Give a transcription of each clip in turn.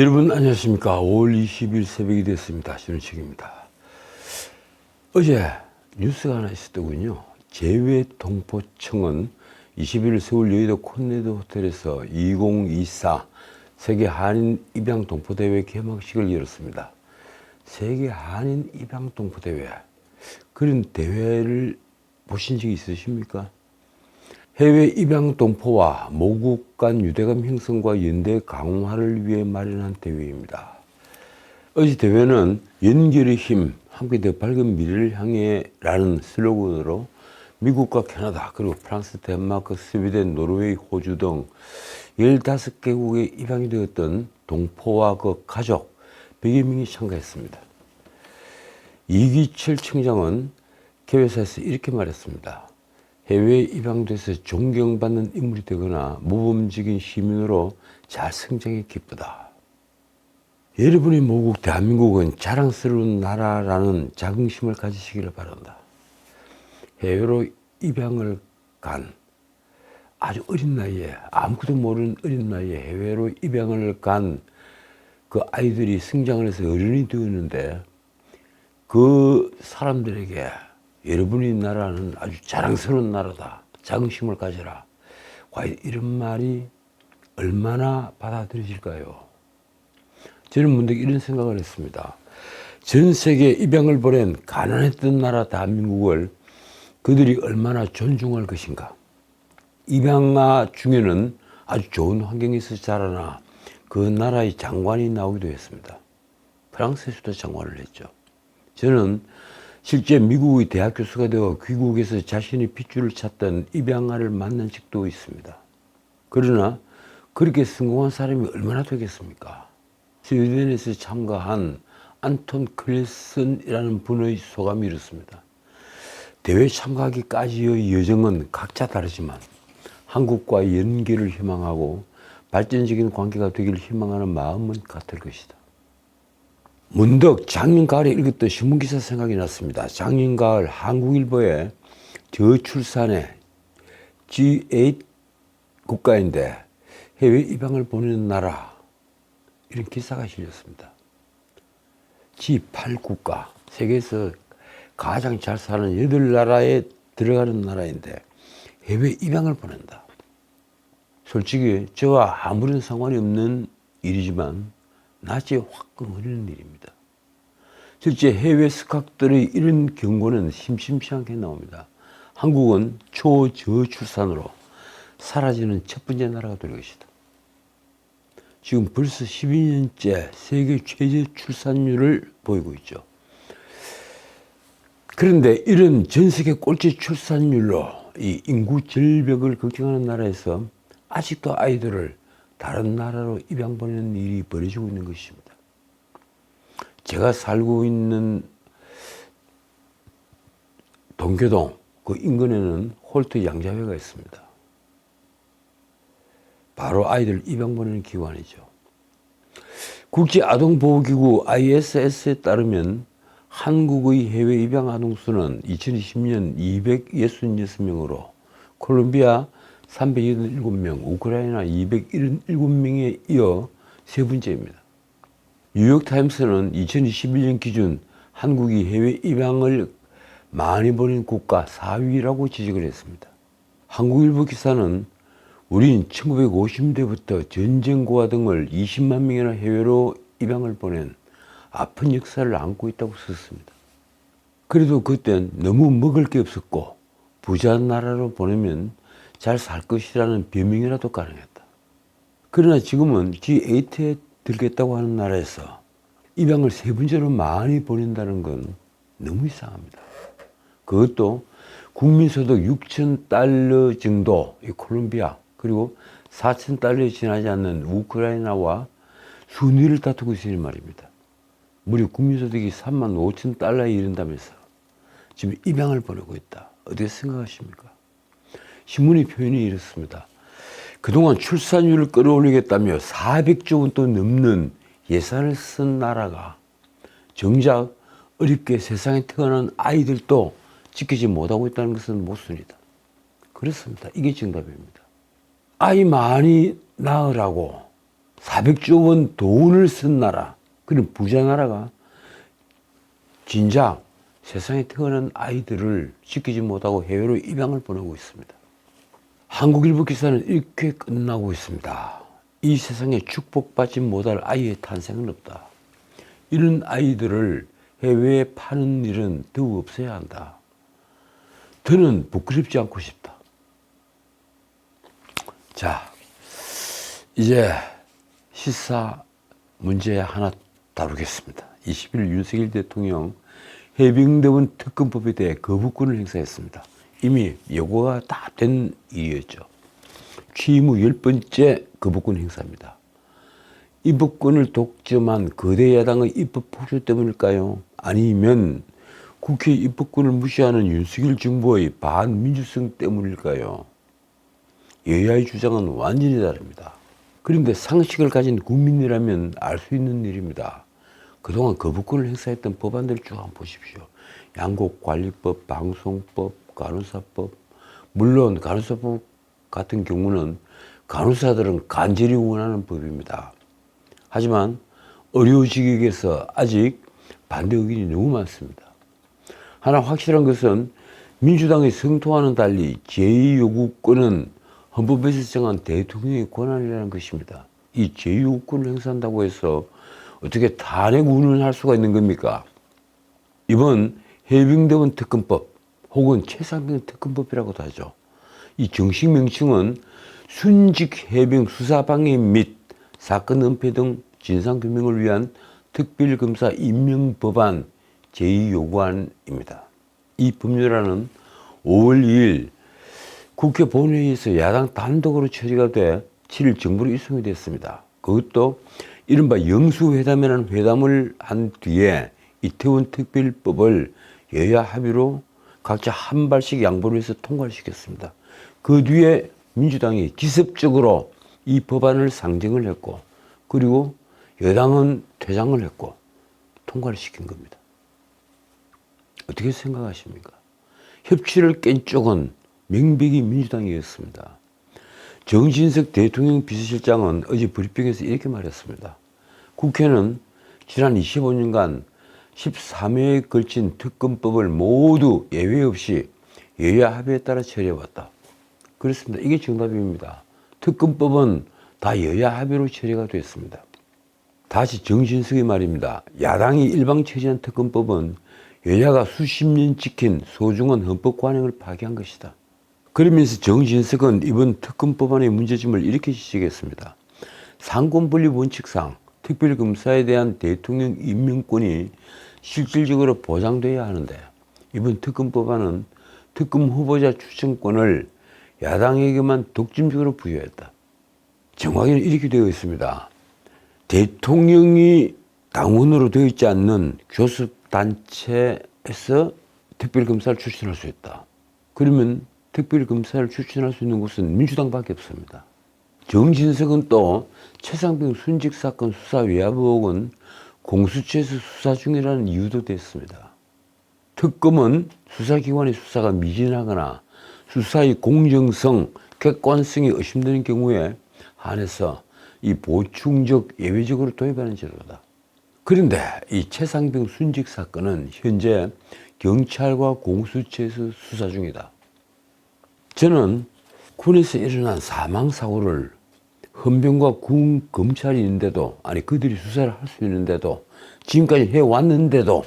여러분 안녕하십니까? 5월 20일 새벽이 됐습니다. 신우책입니다. 어제 뉴스가 하나 있었더군요. 재외동포청은 21일 서울 여의도 콘네드 호텔에서 2024 세계 한인 입양 동포대회 개막식을 열었습니다. 세계 한인 입양 동포대회. 그런 대회를 보신 적이 있으십니까? 해외 입양 동포와 모국 간 유대감 형성과 연대 강화를 위해 마련한 대회입니다. 어제 대회는 연결의 힘, 함께 더 밝은 미래를 향해 라는 슬로건으로 미국과 캐나다, 그리고 프랑스, 덴마크, 스웨덴, 노르웨이, 호주 등 15개국에 입양이 되었던 동포와 그 가족 100여 명이 참가했습니다. 이기철 청장은 개회사에서 이렇게 말했습니다. 해외에 입양돼서 존경받는 인물이 되거나 모범적인 시민으로 잘 성장해 기쁘다. 여러분의 모국 대한민국은 자랑스러운 나라라는 자긍심을 가지시기를 바란다. 해외로 입양을 간 아주 어린 나이에 아무것도 모르는 어린 나이에 해외로 입양을 간 그 아이들이 성장을 해서 어른이 되었는데 그 사람들에게 여러분의 나라는 아주 자랑스러운 나라다. 자긍심을 가져라. 과연 이런 말이 얼마나 받아들여질까요? 저는 문득 이런 생각을 했습니다. 전 세계 입양을 보낸 가난했던 나라 대한민국을 그들이 얼마나 존중할 것인가. 입양아 중에는 아주 좋은 환경에서 자라나 그 나라의 장관이 나오기도 했습니다. 프랑스에서도 장관을 했죠. 저는 실제 미국의 대학 교수가 되어 귀국에서 자신의 핏줄을 찾던 입양아를 만난 적도 있습니다. 그러나 그렇게 성공한 사람이 얼마나 되겠습니까? 스웨덴에서 참가한 안톤 클레슨이라는 분의 소감이 이렇습니다. 대회 참가하기까지의 여정은 각자 다르지만 한국과 연계를 희망하고 발전적인 관계가 되기를 희망하는 마음은 같을 것이다. 문득 작년 가을에 읽었던 신문기사 생각이 났습니다. 작년 가을 한국일보에 저출산의 G8 국가인데 해외 입양을 보내는 나라 이런 기사가 실렸습니다. G8 국가 세계에서 가장 잘 사는 여덟 나라에 들어가는 나라인데 해외 입양을 보낸다. 솔직히 저와 아무런 상관이 없는 일이지만 낯이 화끈 흐르는 일입니다. 실제 해외 스카들의 이런 경고는 심심치 않게 나옵니다. 한국은 초저출산으로 사라지는 첫 번째 나라가 될 것이다. 지금 벌써 12년째 세계 최저 출산율을 보이고 있죠. 그런데 이런 전 세계 꼴찌 출산율로 이 인구 절벽을 걱정하는 나라에서 아직도 아이들을 다른 나라로 입양 보내는 일이 벌어지고 있는 것입니다. 제가 살고 있는 동교동 그 인근에는 홀트 양자회가 있습니다. 바로 아이들 입양 보내는 기관이죠. 국제아동보호기구 ISS에 따르면 한국의 해외 입양 아동 수는 2020년 266명으로 콜롬비아 387명, 우크라이나 277명에 이어 세 번째입니다. 뉴욕타임스는 2021년 기준 한국이 해외 입양을 많이 보낸 국가 4위라고 지적을 했습니다. 한국일보 기사는 우린 1950년대부터 전쟁고아 등을 20만 명이나 해외로 입양을 보낸 아픈 역사를 안고 있다고 썼습니다. 그래도 그땐 너무 먹을 게 없었고 부자 나라로 보내면 잘 살 것이라는 변명이라도 가능했다. 그러나 지금은 G8에 들겠다고 하는 나라에서 입양을 세 번째로 많이 보낸다는 건 너무 이상합니다. 그것도 국민소득 6천 달러 정도 이 콜롬비아 그리고 4천 달러에 지나지 않는 우크라이나와 순위를 다투고 있으니 말입니다. 무려 국민소득이 3만 5천 달러에 이른다면서 지금 입양을 보내고 있다. 어떻게 생각하십니까? 신문의 표현이 이렇습니다. 그동안 출산율을 끌어올리겠다며 400조 원 또 넘는 예산을 쓴 나라가 정작 어렵게 세상에 태어난 아이들도 지키지 못하고 있다는 것은 모순이다. 그렇습니다. 이게 정답입니다. 아이 많이 낳으라고 400조 원 돈을 쓴 나라, 그런 부자 나라가 진작 세상에 태어난 아이들을 지키지 못하고 해외로 입양을 보내고 있습니다. 한국일보 기사는 이렇게 끝나고 있습니다. 이 세상에 축복받지 못할 아이의 탄생은 없다. 이런 아이들을 해외에 파는 일은 더욱 없어야 한다. 더는 부끄럽지 않고 싶다. 자, 이제 시사 문제 하나 다루겠습니다. 21일 윤석열 대통령 해병대원 특검법에 대해 거부권을 행사했습니다. 이미 예고가 다 된 일이었죠. 취임 후 열 번째 거부권 행사입니다. 입법권을 독점한 거대 야당의 입법 폭주 때문일까요? 아니면 국회 입법권을 무시하는 윤석열 정부의 반민주성 때문일까요? 여야의 주장은 완전히 다릅니다. 그런데 상식을 가진 국민이라면 알 수 있는 일입니다. 그동안 거부권을 행사했던 법안들 쭉 한번 보십시오. 양곡관리법, 방송법, 간호사법. 물론 간호사법 같은 경우는 간호사들은 간절히 원하는 법입니다. 하지만 의료직에서 아직 반대 의견이 너무 많습니다. 하나 확실한 것은 민주당의 성토와는 달리 제2요구권은 헌법에서 정한 대통령의 권한이라는 것입니다. 이 제2요구권을 행사한다고 해서 어떻게 탄핵 운운할 수가 있는 겁니까? 이번 해병대원 특검법 혹은 최상병 특검법이라고도 하죠. 이 정식 명칭은 순직 해병 수사 방해 및 사건 은폐 등 진상 규명을 위한 특별검사 임명 법안 제2 요구안입니다. 이 법률안은 5월 2일 국회 본회의에서 야당 단독으로 처리가 돼 7일 정부로 입성이 됐습니다. 그것도 이른바 영수회담이라는 회담을 한 뒤에 이태원 특별법을 여야 합의로 각자 한 발씩 양보를 해서 통과를 시켰습니다. 그 뒤에 민주당이 기습적으로 이 법안을 상정을 했고 그리고 여당은 퇴장을 했고 통과를 시킨 겁니다. 어떻게 생각하십니까? 협치를 깬 쪽은 명백히 민주당이었습니다. 정진석 대통령 비서실장은 어제 브리핑에서 이렇게 말했습니다. 국회는 지난 25년간 13회에 걸친 특검법을 모두 예외 없이 여야 합의에 따라 처리해왔다. 그렇습니다. 이게 정답입니다. 특검법은 다 여야 합의로 처리가 됐습니다. 다시 정진석의 말입니다. 야당이 일방 처리한 특검법은 여야가 수십 년 지킨 소중한 헌법 관행을 파괴한 것이다. 그러면서 정진석은 이번 특검법안의 문제점을 이렇게 지적했습니다. 상권분리 원칙상 특별검사에 대한 대통령 임명권이 실질적으로 보장돼야 하는데 이번 특검법안은 특검 후보자 추천권을 야당에게만 독점적으로 부여했다. 정확히는 이렇게 되어 있습니다. 대통령이 당원으로 되어 있지 않는 교섭단체에서 특별검사를 추천할 수 있다. 그러면 특별검사를 추천할 수 있는 곳은 민주당밖에 없습니다. 정진석은 또 최상병 순직 사건 수사 외압 의혹은 공수처에서 수사 중이라는 이유도 됐습니다. 특검은 수사기관의 수사가 미진하거나 수사의 공정성, 객관성이 의심되는 경우에 한해서 이 보충적 예외적으로 도입하는 제도다. 그런데 이 최상병 순직 사건은 현재 경찰과 공수처에서 수사 중이다. 저는 군에서 일어난 사망 사고를 헌병과 군 검찰이 있는데도 아니 그들이 수사를 할 수 있는데도 지금까지 해왔는데도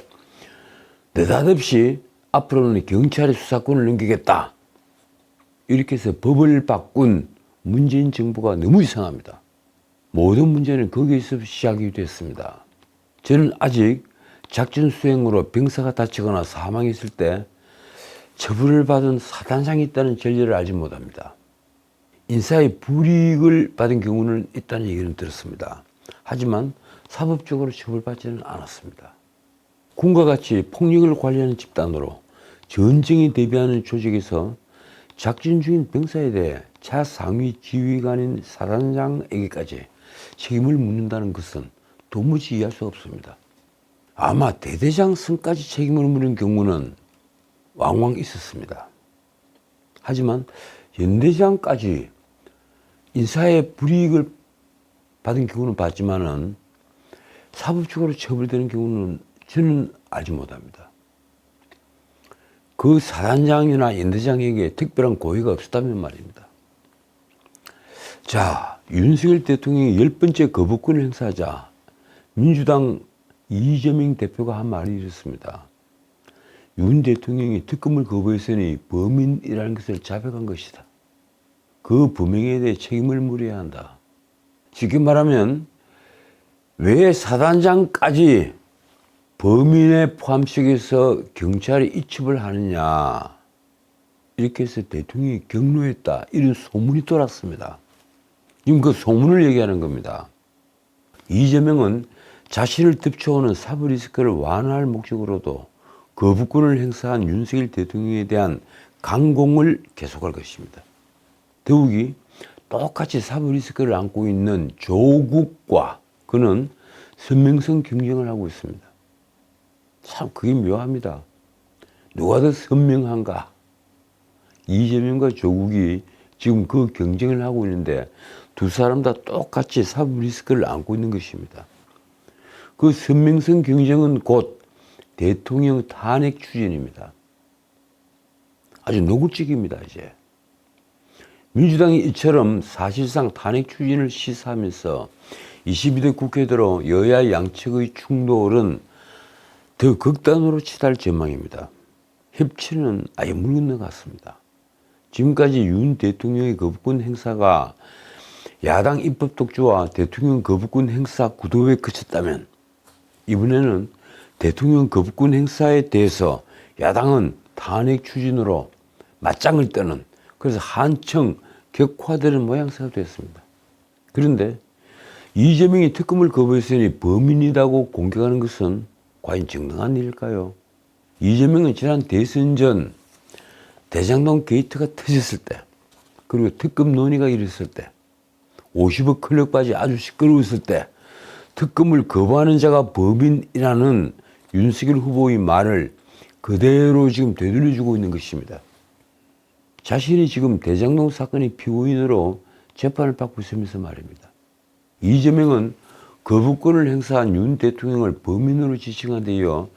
느닷없이 앞으로는 경찰의 수사권을 넘기겠다. 이렇게 해서 법을 바꾼 문재인 정부가 너무 이상합니다. 모든 문제는 거기에서 시작이 됐습니다. 저는 아직 작전 수행으로 병사가 다치거나 사망했을 때 처벌을 받은 사단장이 있다는 전례를 알지 못합니다. 인사의 불이익을 받은 경우는 있다는 얘기는 들었습니다. 하지만 사법적으로 처벌받지는 않았습니다. 군과 같이 폭력을 관리하는 집단으로 전쟁에 대비하는 조직에서 작전 중인 병사에 대해 차상위 지휘관인 사단장에게까지 책임을 묻는다는 것은 도무지 이해할 수 없습니다. 아마 대대장성까지 책임을 물은 경우는 왕왕 있었습니다. 하지만 연대장까지 인사의 불이익을 받은 경우는 봤지만은 사법적으로 처벌되는 경우는 저는 알지 못합니다. 그 사단장이나 연대장에게 특별한 고의가 없었다면 말입니다. 자, 윤석열 대통령이 열 번째 거부권을 행사하자 민주당 이재명 대표가 한 말이 이렇습니다. 윤 대통령이 특검을 거부했으니 범인이라는 것을 자백한 것이다. 그 범행에 대해 책임을 물어야 한다. 쉽게 말하면 왜 사단장까지 범인의 포함식에서 경찰이 이첩을 하느냐 이렇게 해서 대통령이 경로했다 이런 소문이 돌았습니다. 지금 그 소문을 얘기하는 겁니다. 이재명은 자신을 덮쳐오는 사법 리스크를 완화할 목적으로도 거부권을 행사한 윤석열 대통령에 대한 강공을 계속할 것입니다. 더욱이 똑같이 사법 리스크를 안고 있는 조국과 그는 선명성 경쟁을 하고 있습니다. 참 그게 묘합니다. 누가 더 선명한가? 이재명과 조국이 지금 그 경쟁을 하고 있는데 두 사람 다 똑같이 사법 리스크를 안고 있는 것입니다. 그 선명성 경쟁은 곧 대통령 탄핵 추진입니다. 아주 노골적입니다, 이제. 민주당이 이처럼 사실상 탄핵 추진을 시사하면서 22대 국회 들어 여야 양측의 충돌은 더 극단으로 치달 전망입니다. 협치는 아예 물 건너갔습니다. 지금까지 윤 대통령의 거부권 행사가 야당 입법 독주와 대통령 거부권 행사 구도에 그쳤다면 이번에는 대통령 거부권 행사에 대해서 야당은 탄핵 추진으로 맞짱을 뜨는 그래서 한층 격화되는 모양새가 됐습니다. 그런데 이재명이 특검을 거부했으니 범인이라고 공격하는 것은 과연 정당한 일일까요? 이재명은 지난 대선 전 대장동 게이트가 터졌을 때 그리고 특검 논의가 일었을 때 50억 클럽까지 아주 시끄러웠을 때 특검을 거부하는 자가 범인이라는 윤석열 후보의 말을 그대로 지금 되돌려주고 있는 것입니다. 자신이 지금 대장동 사건의 피고인으로 재판을 받고 있으면서 말입니다. 이재명은 거부권을 행사한 윤 대통령을 범인으로 지칭한 데 이어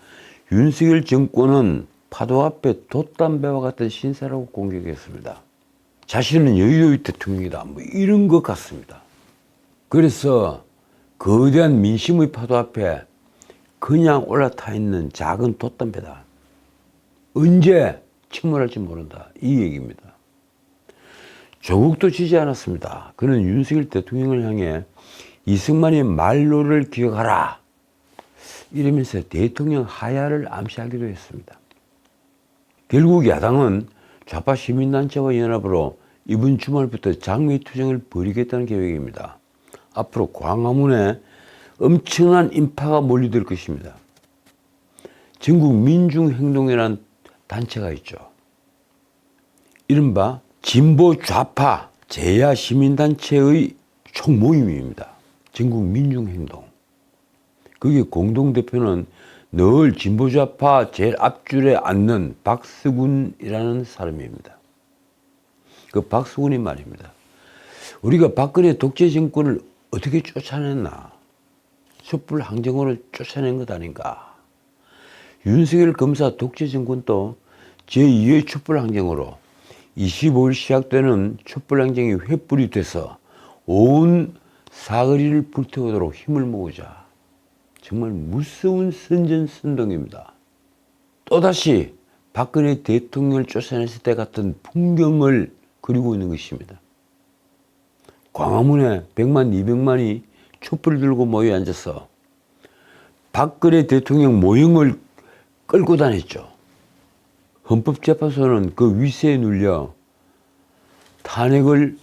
윤석열 정권은 파도 앞에 돛담배와 같은 신사라고 공격했습니다. 자신은 여유의 대통령이다. 뭐 이런 것 같습니다. 그래서 거대한 민심의 파도 앞에 그냥 올라타 있는 작은 돛담배다. 언제 침몰할지 모른다. 이 얘기입니다. 조국도 지지 않았습니다. 그는 윤석열 대통령을 향해 이승만의 말로를 기억하라. 이러면서 대통령 하야를 암시하기도 했습니다. 결국 야당은 좌파 시민단체와 연합으로 이번 주말부터 장외투쟁을 벌이겠다는 계획입니다. 앞으로 광화문에 엄청난 인파가 몰려들 것입니다. 전국 민중행동이라는 단체가 있죠. 이른바 진보 좌파 제야 시민단체의 총모임입니다. 전국 민중행동. 그게 공동대표는 늘 진보 좌파 제일 앞줄에 앉는 박수군이라는 사람입니다. 그 박수군이 말입니다. 우리가 박근혜 독재 정권을 어떻게 쫓아냈나? 촛불 항쟁으로 쫓아낸 것 아닌가? 윤석열 검사 독재 정권도 제2의 촛불 항쟁으로 25일 시작되는 촛불 항쟁이 횃불이 돼서 온 사거리를 불태우도록 힘을 모으자. 정말 무서운 선전선동입니다. 또다시 박근혜 대통령을 쫓아냈을 때 같은 풍경을 그리고 있는 것입니다. 광화문에 100만, 200만이 촛불을 들고 모여 앉아서 박근혜 대통령 모형을 끌고 다녔죠. 헌법재판소는 그 위세에 눌려 탄핵을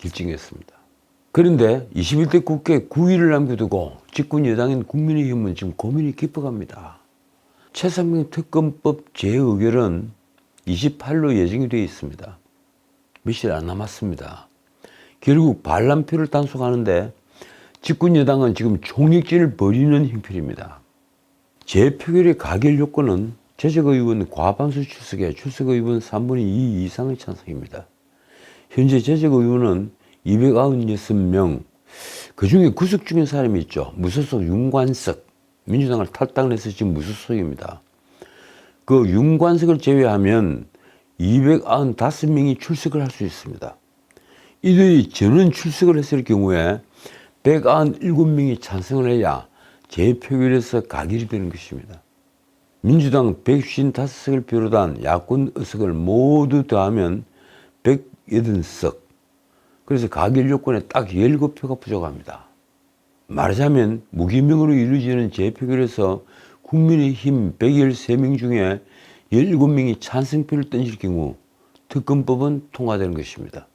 결정했습니다. 그런데 21대 국회 9일을 남겨두고 집권 여당인 국민의힘은 지금 고민이 깊어갑니다. 최상병 특검법 재의결은 28로 예정이 되어 있습니다. 며칠 안 남았습니다. 결국 반란표를 단속하는데 집권 여당은 지금 총력진을 벌이는 형편입니다. 재표결의 가결 요건은 재적의원 과반수 출석에 출석의원 3분의 2 이상의 찬성입니다. 현재 재적의원은 296명, 그 중에 구속 중인 사람이 있죠. 무소속 윤관석. 민주당을 탈당해서 지금 무소속입니다. 그 윤관석을 제외하면 295명이 출석을 할 수 있습니다. 이들이 전원 출석을 했을 경우에 197명이 찬성을 해야 재표결에서 가결이 되는 것입니다. 민주당 155석을 비롯한 야권 의석을 모두 더하면 180석. 그래서 가결 요건에 딱 17표가 부족합니다. 말하자면 무기명으로 이루어지는 재표결에서 국민의힘 113명 중에 17명이 찬성표를 던질 경우 특검법은 통과되는 것입니다.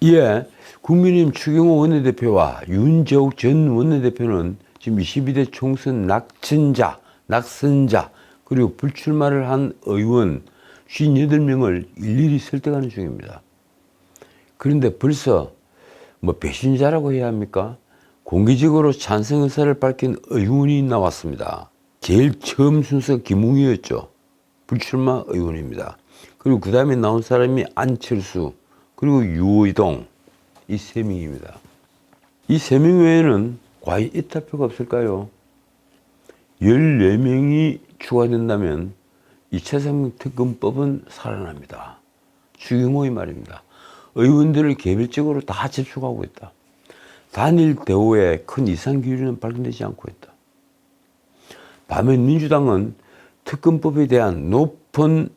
이에 국민의힘 추경호 원내대표와 윤재욱 전 원내대표는 지금 22대 총선 낙천자, 낙선자, 그리고 불출마를 한 의원 58명을 일일이 설득하는 중입니다. 그런데 벌써 뭐 배신자라고 해야 합니까? 공개적으로 찬성 의사를 밝힌 의원이 나왔습니다. 제일 처음 순서 김웅이었죠. 불출마 의원입니다. 그리고 그 다음에 나온 사람이 안철수, 그리고 유의동 이 세 명입니다. 이 세 명 외에는 과연 이탈표가 없을까요? 14명이 추가된다면 이 최상병 특검법은 살아납니다. 추경호의 말입니다. 의원들을 개별적으로 다 접촉하고 있다. 단일 대우에 큰 이상 기류는 발견되지 않고 있다. 반면 민주당은 특검법에 대한 높은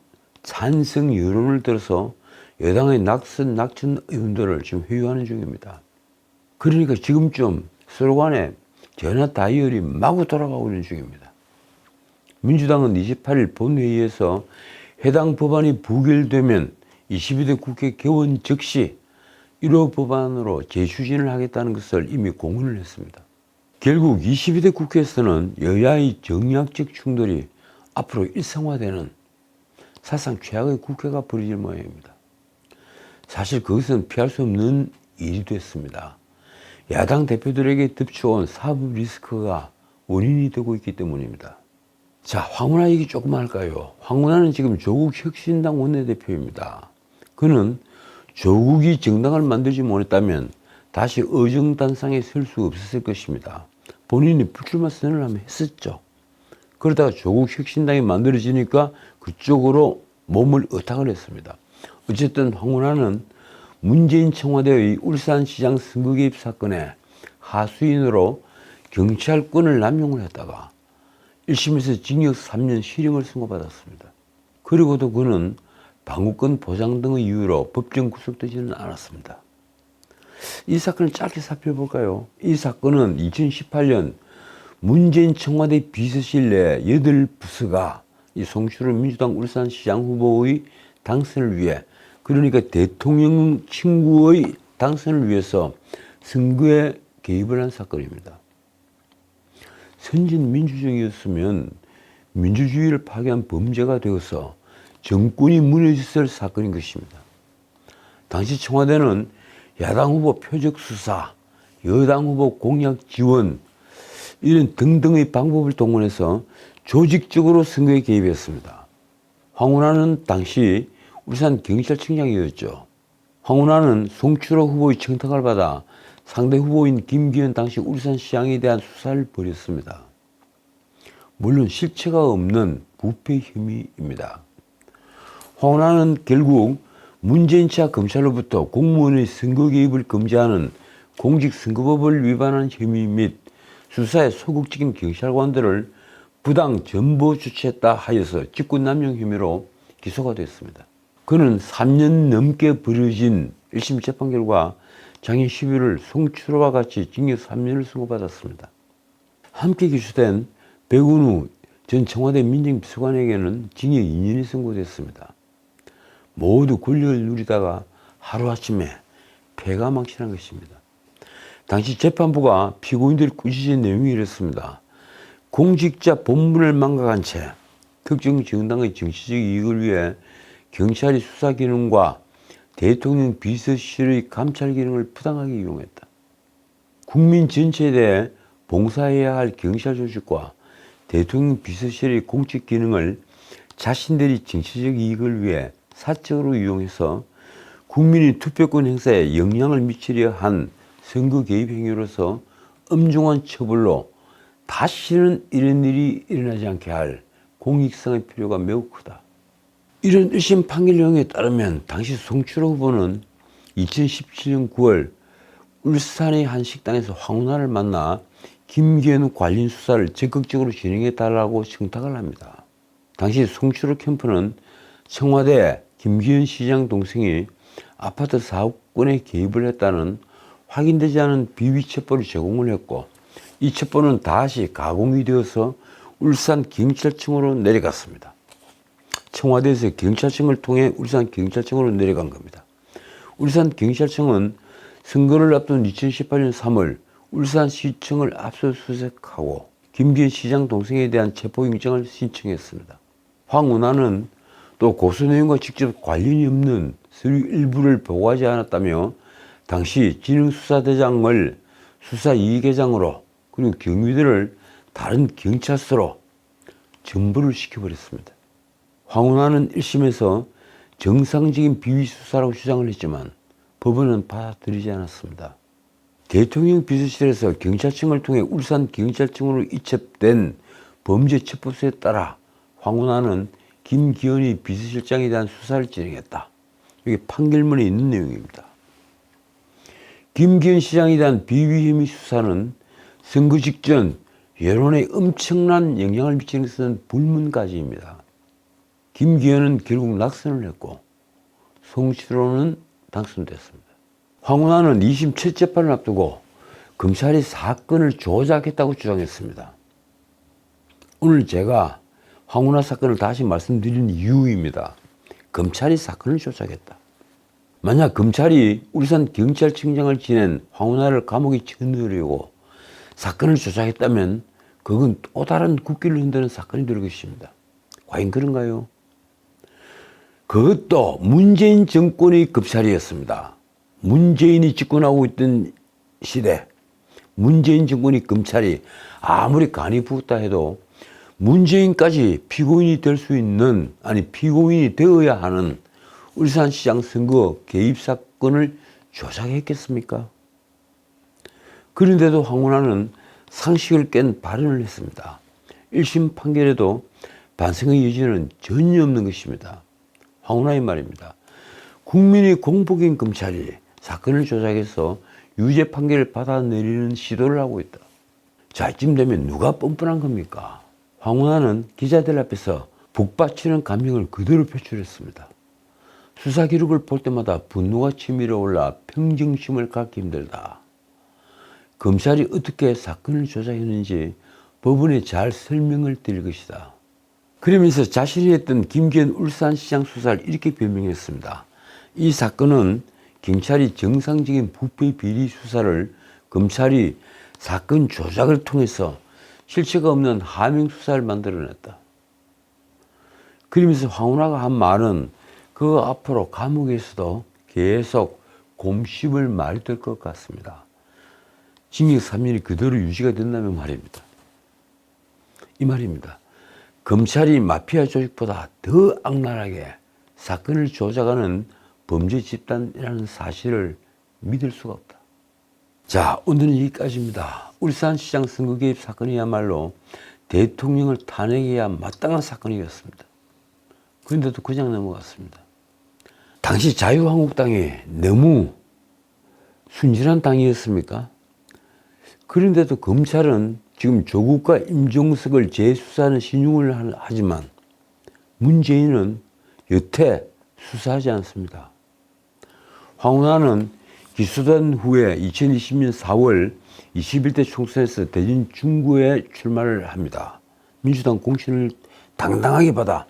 찬성 여론을 들어서 여당의 낙선, 낙천 의원들을 지금 회유하는 중입니다. 그러니까 지금쯤 서로 간에 전화 다이얼이 마구 돌아가고 있는 중입니다. 민주당은 28일 본회의에서 해당 법안이 부결되면 22대 국회 개원 즉시 1호 법안으로 재추진을 하겠다는 것을 이미 공언을 했습니다. 결국 22대 국회에서는 여야의 정략적 충돌이 앞으로 일상화되는 사상 최악의 국회가 벌어질 모양입니다. 사실 그것은 피할 수 없는 일이 됐습니다. 야당 대표들에게 덮쳐온 사법 리스크가 원인이 되고 있기 때문입니다. 자, 황운하 얘기 조금 할까요? 황운하는 지금 조국 혁신당 원내대표입니다. 그는 조국이 정당을 만들지 못했다면 다시 의정단상에 설 수 없었을 것입니다. 본인이 불출마 선언을 하면 했었죠. 그러다가 조국 혁신당이 만들어지니까 그쪽으로 몸을 의탁을 했습니다. 어쨌든 황운하는 문재인 청와대의 울산시장 선거 개입 사건에 하수인으로 경찰권을 남용을 했다가 1심에서 징역 3년 실형을 선고받았습니다. 그리고도 그는 방어권 보장 등의 이유로 법정 구속되지는 않았습니다. 이 사건을 짧게 살펴볼까요? 이 사건은 2018년 문재인 청와대 비서실 내 여덟 부서가 이 송출을 민주당 울산시장 후보의 당선을 위해 그러니까 대통령 친구의 당선을 위해서 선거에 개입을 한 사건입니다. 선진 민주정이었으면 민주주의를 파괴한 범죄가 되어서 정권이 무너졌을 사건인 것입니다. 당시 청와대는 야당 후보 표적 수사, 여당 후보 공약 지원, 이런 등등의 방법을 동원해서 조직적으로 선거에 개입했습니다. 황운하는 당시 울산 경찰청장이었죠. 황운하는 송추로 후보의 청탁을 받아 상대 후보인 김기현 당시 울산시장에 대한 수사를 벌였습니다. 물론 실체가 없는 부패 혐의입니다. 황운하는 결국 문재인 차 검찰로부터 공무원의 선거 개입을 금지하는 공직선거법을 위반한 혐의 및 수사에 소극적인 경찰관들을 부당 전보 주체했다 하여서 직권남용 혐의로 기소가 됐습니다. 그는 3년 넘게 벌어진 1심 재판 결과 작년 11월 송추로와 같이 징역 3년을 선고받았습니다. 함께 기소된 백운우 전 청와대 민정비서관에게는 징역 2년이 선고됐습니다. 모두 권력을 누리다가 하루아침에 폐가 망신한 것입니다. 당시 재판부가 피고인들이 꾸짖은 내용이 이렇습니다. 공직자 본분을 망각한 채 특정 정당의 정치적 이익을 위해 경찰이 수사 기능과 대통령 비서실의 감찰 기능을 부당하게 이용했다. 국민 전체에 대해 봉사해야 할 경찰 조직과 대통령 비서실의 공직 기능을 자신들이 정치적 이익을 위해 사적으로 이용해서 국민의 투표권 행사에 영향을 미치려 한 선거 개입 행위로서 엄중한 처벌로 다시는 이런 일이 일어나지 않게 할 공익성의 필요가 매우 크다. 이런 1심 판결 내용에 따르면 당시 송철호 후보는 2017년 9월 울산의 한 식당에서 황운하를 만나 김기현 관련 수사를 적극적으로 진행해달라고 청탁을 합니다. 당시 송철호 캠프는 청와대 김기현 시장 동생이 아파트 사업권에 개입을 했다는 확인되지 않은 비위 첩보를 제공을 했고 이 첩보는 다시 가공이 되어서 울산 경찰청으로 내려갔습니다. 청와대에서 경찰청을 통해 울산 경찰청으로 내려간 겁니다. 울산 경찰청은 선거를 앞둔 2018년 3월 울산 시청을 압수수색하고 김기현 시장 동생에 대한 체포영장을 신청했습니다. 황운하는 또 고소 내용과 직접 관련이 없는 서류 일부를 보고하지 않았다며 당시 진흥수사대장을 수사이계장으로 그리고 경위들을 다른 경찰서로 전부를 시켜버렸습니다. 황운하는 1심에서 정상적인 비위 수사라고 주장을 했지만 법원은 받아들이지 않았습니다. 대통령 비서실에서 경찰청을 통해 울산 경찰청으로 이첩된 범죄 첩보서에 따라 황운하는 김기현이 비서실장에 대한 수사를 진행했다. 이게 판결문에 있는 내용입니다. 김기현 시장에 대한 비위 혐의 수사는 선거 직전 여론에 엄청난 영향을 미치는 것은 불문가지입니다. 김기현은 결국 낙선을 했고 송치로는 당선됐습니다. 황운하는 2심 첫 재판을 앞두고 검찰이 사건을 조작했다고 주장했습니다. 오늘 제가 황운하 사건을 다시 말씀드린 이유입니다. 검찰이 사건을 조작했다. 만약 검찰이 울산 경찰청장을 지낸 황운하를 감옥에 쳐넣으려고 사건을 조작했다면 그건 또 다른 국기를 흔드는 사건이 될 것입니다. 과연 그런가요? 그것도 문재인 정권의 검찰이었습니다. 문재인이 집권하고 있던 시대, 문재인 정권의 검찰이 아무리 간이 부었다 해도 문재인까지 피고인이 될 수 있는, 아니, 피고인이 되어야 하는 울산시장 선거 개입 사건을 조작했겠습니까? 그런데도 황운하는 상식을 깬 발언을 했습니다. 1심 판결에도 반성의 여지는 전혀 없는 것입니다. 황운하의 말입니다. 국민의 공복인 검찰이 사건을 조작해서 유죄 판결을 받아내리는 시도를 하고 있다. 자, 이쯤 되면 누가 뻔뻔한 겁니까? 황운하는 기자들 앞에서 북받치는 감정을 그대로 표출했습니다. 수사 기록을 볼 때마다 분노가 치밀어 올라 평정심을 갖기 힘들다. 검찰이 어떻게 사건을 조작했는지 법원에 잘 설명을 드릴 것이다. 그러면서 자신이 했던 김기현 울산시장 수사를 이렇게 변명했습니다. 이 사건은 경찰이 정상적인 부패 비리 수사를 검찰이 사건 조작을 통해서 실체가 없는 하명 수사를 만들어냈다. 그러면서 황운하가 한 말은 그 앞으로 감옥에서도 계속 곰씹을 말이 될 것 같습니다. 징역 3년이 그대로 유지가 된다면 말입니다. 이 말입니다. 검찰이 마피아 조직보다 더 악랄하게 사건을 조작하는 범죄 집단이라는 사실을 믿을 수가 없다. 자, 오늘은 여기까지입니다. 울산시장 선거 개입 사건이야말로 대통령을 탄핵해야 마땅한 사건이었습니다. 그런데도 그냥 넘어갔습니다. 당시 자유한국당이 너무 순진한 당이었습니까? 그런데도 검찰은 지금 조국과 임종석을 재수사하는 신용을 하지만 문재인은 여태 수사하지 않습니다. 황운하는 기소된 후에 2020년 4월 21대 총선에서 대전 중구에 출마를 합니다. 민주당 공신을 당당하게 받아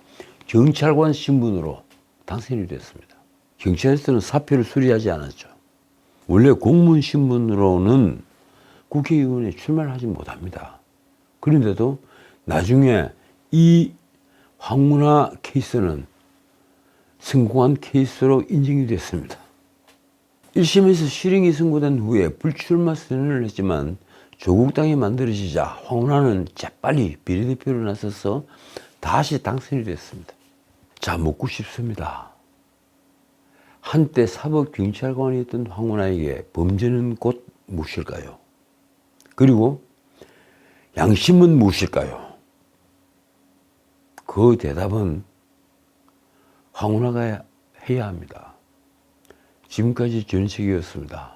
경찰관 신분으로 당선이 됐습니다. 경찰에서는 사표를 수리하지 않았죠. 원래 공무원 신분으로는 국회의원에 출마를 하지 못합니다. 그런데도 나중에 이 황문화 케이스는 성공한 케이스로 인정이 됐습니다. 1심에서 실형이 선고된 후에 불출마 선언을 했지만 조국 당이 만들어지자 황운하는 재빨리 비례대표로 나서서 다시 당선이 됐습니다. 자, 묻고 싶습니다. 한때 사법경찰관이었던 황운하에게 범죄는 곧 무엇일까요? 그리고 양심은 무엇일까요? 그 대답은 황운하가 해야 합니다. 지금까지 전식이었습니다.